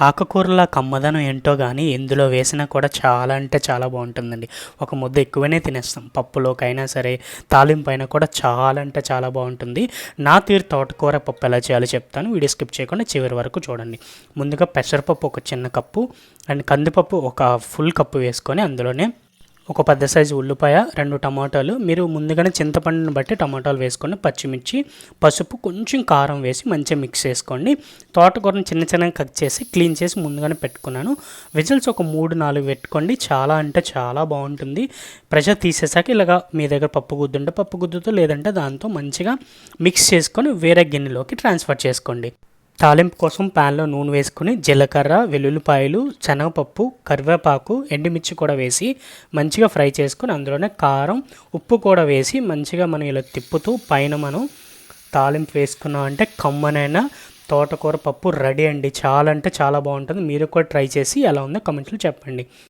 ఆకుకూరల కమ్మదనం ఏంటో కానీ ఎందులో వేసినా కూడా చాలా అంటే చాలా బాగుంటుందండి. ఒక ముద్ద ఎక్కువనే తినేస్తాం. పప్పులోకైనా సరే తాలింపు అయినా కూడా చాలా అంటే చాలా బాగుంటుంది. నా తీరు తోటకూర పప్పు ఎలా చేయాలో చెప్తాను. వీడియో స్కిప్ చేయకుండా చివరి వరకు చూడండి. ముందుగా పెసరపప్పు ఒక చిన్న కప్పు అండ్ కందిపప్పు ఒక ఫుల్ కప్పు వేసుకొని అందులోనే ఒక పెద్ద సైజు ఉల్లిపాయ రెండు టమాటాలు. మీరు ముందుగానే చింతపండుని బట్టి టమాటాలు వేసుకొని పచ్చిమిర్చి పసుపు కొంచెం కారం వేసి మంచిగా మిక్స్ చేసుకోండి. తోటకూరని చిన్న చిన్నగా కట్ చేసి క్లీన్ చేసి ముందుగానే పెట్టుకున్నాను. విజిల్స్ ఒక మూడు నాలుగు పెట్టుకోండి. చాలా అంటే చాలా బాగుంటుంది. ప్రెషర్ తీసేసాక ఇలాగ మీ దగ్గర పప్పు గుద్దు ఉంటే పప్పు గుద్దుతో లేదంటే దాంతో మంచిగా మిక్స్ చేసుకొని వేరే గిన్నెలోకి ట్రాన్స్ఫర్ చేసుకోండి. తాలింపు కోసం ప్యాన్లో నూనె వేసుకుని జీలకర్ర వెల్లుల్లిపాయలు శనగపప్పు కరివేపాకు ఎండుమిర్చి కూడా వేసి మంచిగా ఫ్రై చేసుకొని అందులోనే కారం ఉప్పు కూడా వేసి మంచిగా మనం ఇలా తిప్పుతూ పైన మనం తాలింపు వేసుకున్నాం అంటే కమ్మనైన తోటకూర పప్పు రెడీ అండి. చాలా అంటే చాలా బాగుంటుంది. మీరు కూడా ట్రై చేసి ఎలా ఉందో కమెంట్లు చెప్పండి.